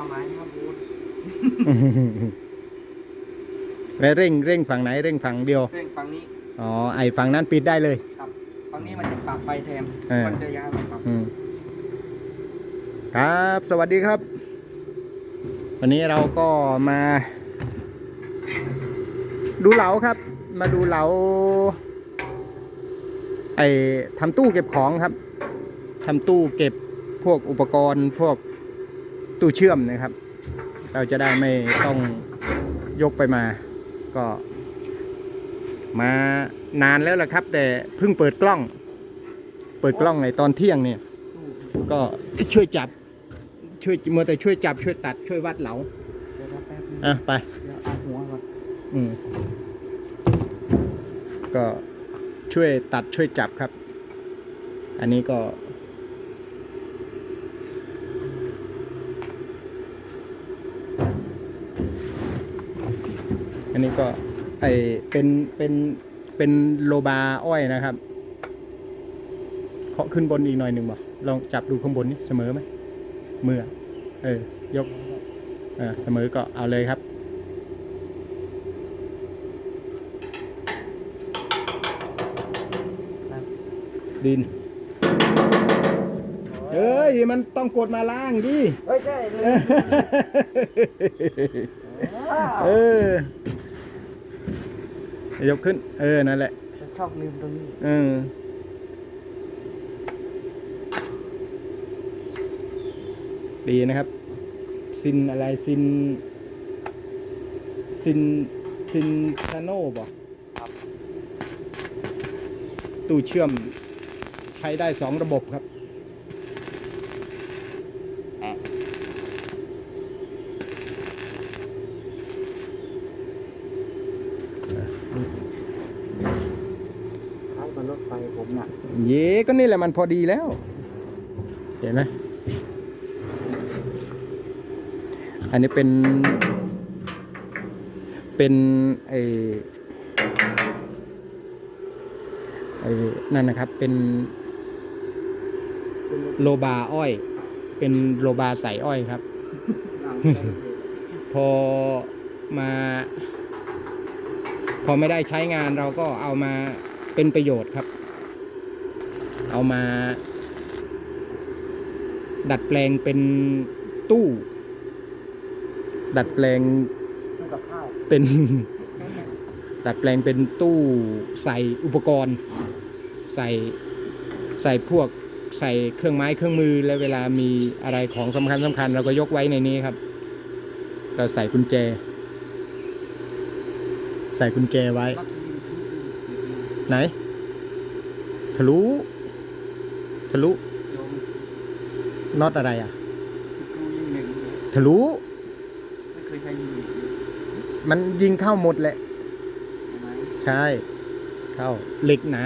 ความหมายนะครับบูธแล้วเร่งเร่งฝั่งไหนเร่งฝั่งเดียว เร่งฝั่งนี้ อ๋อ ไอฝั่งนั้นปิดได้เลย ครับฝั่งนี้มันจะปรับไฟแทนเออ มันจะย้ายมาปรับ อืมครับ สวัสดีครับ วันนี้เราก็มา ดูเหลาครับ มาดูเหลา ไอทำตู้เก็บของครับทำตู้เก็บพวกอุปกรณ์ พวก ตู้เชื่อมนะครับ เราจะได้ไม่ต้องยกไปมา ก็มานานแล้วแหละครับ แต่เพิ่งเปิดกล้อง เปิดกล้องในตอนเที่ยงเนี่ย ก็ช่วยจับ ช่วยมัวแต่ช่วยจับช่วยตัดช่วยวัดเหลาเดี๋ยวรับแป๊บนึงอะไปเดี๋ยวเอาหัวก่อนอืมก็ช่วยตัดช่วยจับครับ อันนี้ก็ นนี้ก็ไอเป็นเป็นเป็นโลบาอ้อยนะครับเคาะขึ้นบนอีกหน่อยหนึ่งบ่ลองจับดูข้างบนนี่เสมอไหมมืออะเออยกเออเสมอก็เอาเลยครับครับดิน เฮ้ย มันต้องกดมาล่างดิ เฮ้ย ใช่เลยเออ ยกขึ้น เออ นั่นแหละ ชอบลืมตรงนี้ เออ ดีนะครับ ซินอะไรซิน ซิน ซินซาโน่บ่ตู้เชื่อมใช้ได้สองระบบครับ คล้ายกับรถไฟผมน่ะ เย่ ก็นี่แหละมันพอดีแล้ว เห็นไหมอันนี้เป็น เป็นไอไอนั่นนะครับ เป็นโลบาอ้อย เป็นโลบาใส่อ้อยครับ พอมา พอไม่ได้ใช้งานเราก็เอามาเป็นประโยชน์ครับ เอามา ดัดแปลงเป็นตู้ ดัดแปลงเป็น ดัดแปลงเป็นตู้ใส่อุปกรณ์ ใส่ใส่พวกใส่เครื่องไม้เครื่องมือแล้วเวลามีอะไรของสำคัญสำคัญเราก็ยกไว้ในนี้ครับ เราใส่กุญแจ ใส่กุญแจไว้ ไหน ทะลุ ทะลุโยมน็อตอะไรอะสกรูยิงหนึ่งทะลุไม่เคยใช้ยิงหนึ่งมันยิงเข้าหมดแหละใช่ไหมใช่ เข้าเหล็กหนา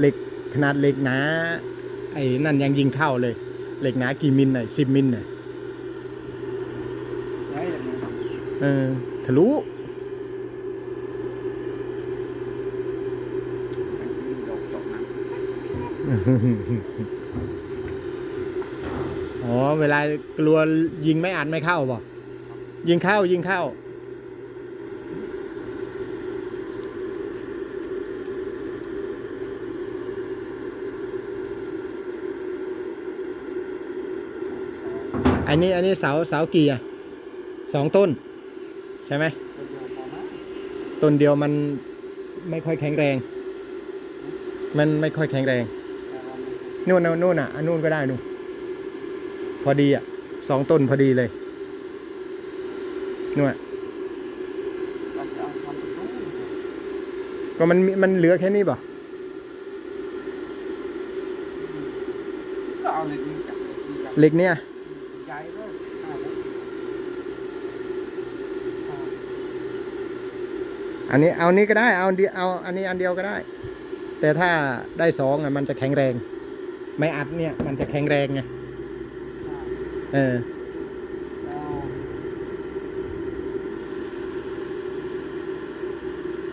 เหล็กขนาดเหล็กหนาไอ้นั่นยังยิงเข้าเลยเหล็กหนากี่มิลหน่อยสิบมิลหน่อยไว้แบบนี้เออทะลุ ดอกจอกนั้น อ๋อ เวลากลัวยิงไม่อัดไม่เข้าบ่ยิงเข้ายิงเข้า อันนี้อันนี้เสาเสากี่อะสองต้น ใช่ไหมตัวเดียวพอไหมต้นเดียวมันไม่ค่อยแข็งแรง มันไม่ค่อยแข็งแรงแต่ว่ามั นนู่นน่ะนู่นอะอันนู่นก็ได้นู่นพอดีอะสองต้นพอดีเลยนู่นอะเราจะเอาทำเป็นตู้ก็มันมีมันเหลือแค่นี้ป่ะก็เอาเหล็กนี้จับเหล็กนี้จับเหล็กเนี่ยใหญ่เลยเอาเลยเอาอันนี้เอานี้ก็ได้เอาอันเดียวเอาอันนี้อันเดียวก็ได้ แต่ถ้าได้สองอะมันจะแข็งแรง ไม่อัดเนี่ย มันจะแข็งแรงไงเอาเออแล้ว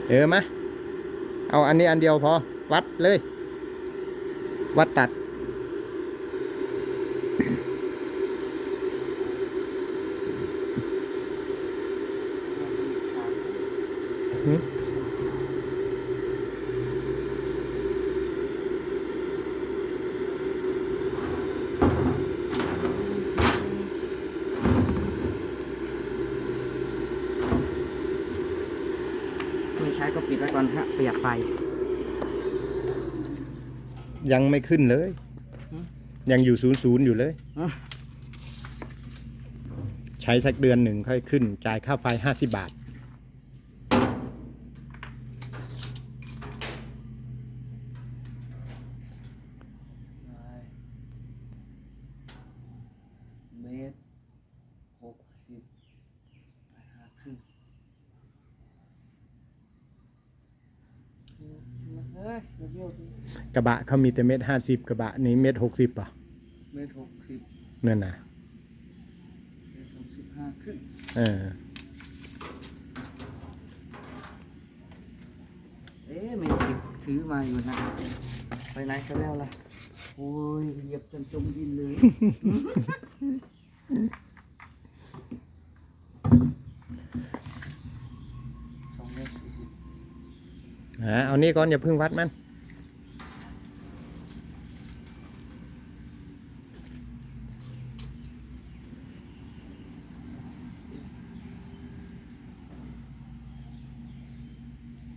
เออมาเอาอันนี้อันเดียวพอ วัดเลย วัดตัด ก่อนฮะ ประหยัดไฟ ยังไม่ขึ้นเลยหืม ยังอยู่ศูนย์ศูนย์อยู่เลยอืมใช้สักเดือนหนึ่งค่อยขึ้น จ่ายค่าไฟห้าสิบบาท เมตรหกสิบไปหาครึ่งเฮ้ยเดี๋ยวดิ กระบะเขามีแต่เม็ดห้าสิบกระบะนี้เม็ดหกสิบป่ะเมตรหกสิบนั่นนะเมตรหกสิบห้าครึ่งเออเอ๊ะเมตรสิบถือมาอยู่นะ ไปไหนกันแล้วล่ะ โอ้ยเหยียบจนจมดินเลย สองเมตรสี่สิบ อ่าเอานี่ก่อนอย่าเพิ่งวัดมัน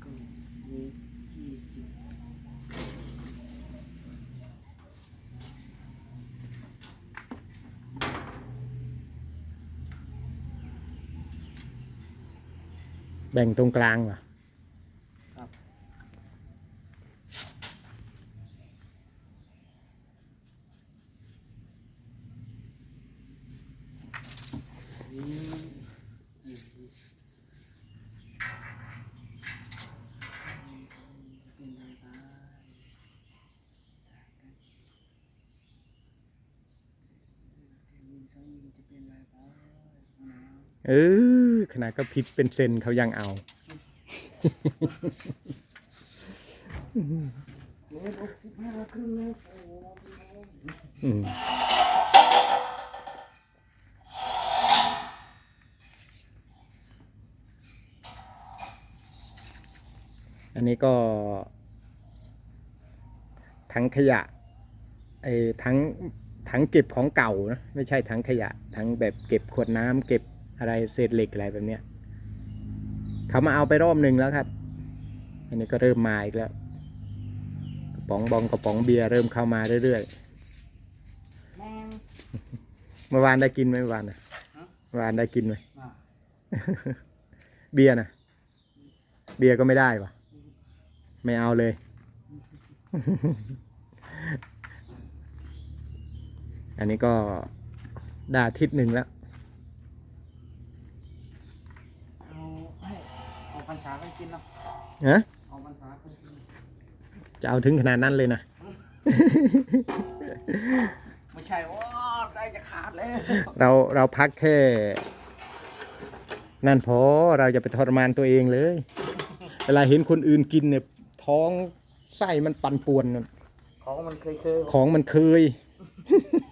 ก็เมตรยี่สิบ แบ่งตรงกลางว่ะครับนี่ยี่สิบเป็นไรบ้างเทมินซังมินจะเป็นไรบ้าง เออขนาดก็ผิดเป็นเซนเขายังเอาอืมอันนี้ก็ถังขยะไอ้ถัง ถังเก็บของเก่านะไม่ใช่ถังขยะถังแบบเก็บขวดน้ำเก็บอะไรเศษเหล็กอะไรแบบเนี้ยเขามาเอาไปรอบหนึ่งแล้วครับ อันนี้ก็เริ่มมาอีกแล้วกระป๋องบองกระป๋องเบียร์เริ่มเข้ามาเรื่อยๆแม่งเมื่อวานได้กินไหมเมื่อวานนะฮะเมื่อวานได้กินไหมมาเบียร์นะเบียร์ก็ไม่ได้ปะไม่เอาเลย อันนี้ก็ได้อาทิตย์หนึ่งแล้ว เอาให้เอาปัญชาไปกินเนาะฮะ เอาปัญชาไปกินจะเอาถึงขนาดนั้นเลยนะ ไม่ใช่ว่าใจจะขาดเลยเราเราพักแค่ นั่นพอเราจะไปทรมานตัวเองเลย เวลาเห็นคนอื่นกินเนี่ย ท้องไส้มันปั่นป่วนน่ะของมันเคยเคยของมันเคยดู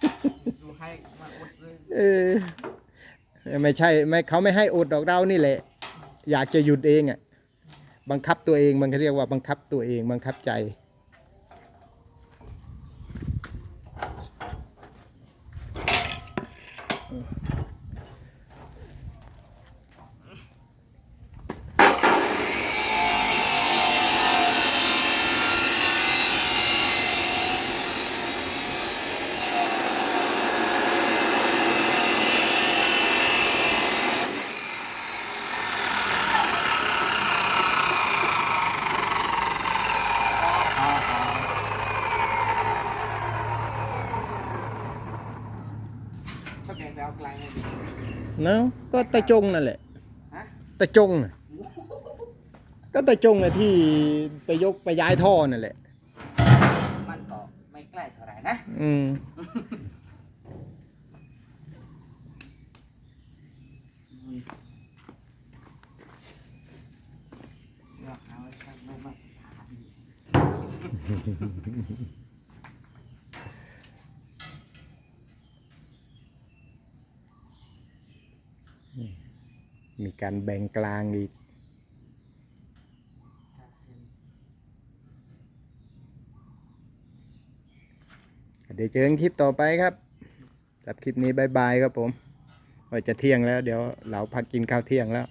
ให้มาอดเลยเออไม่ใช่ไม่เขาไม่ให้อดดอกเรานี่แหละ อยากจะหยุดเองอะ บังคับตัวเองมันเขาเรียกว่าบังคับตัวเองบังคับใจ ถ้าแกงไปเอาไกลเลยดิ เนาะก็ตะจงนั่นแหละฮะตะจงน่ะก็ตะจงน่ะที่ไปยกไปย้ายท่อนั่นแหละ มันก็ไม่ใกล้เท่าไหร่นะ อืม อยากเอาไว้ข้างนอกมาถาม มีการแบ่งกลางอีกเดี๋ยวเจอกันคลิปต่อไปครับจับคลิปนี้บายบายครับผมว่าจะเที่ยงแล้ว เดี๋ยวเราพักกินข้าวเที่ยงแล้ว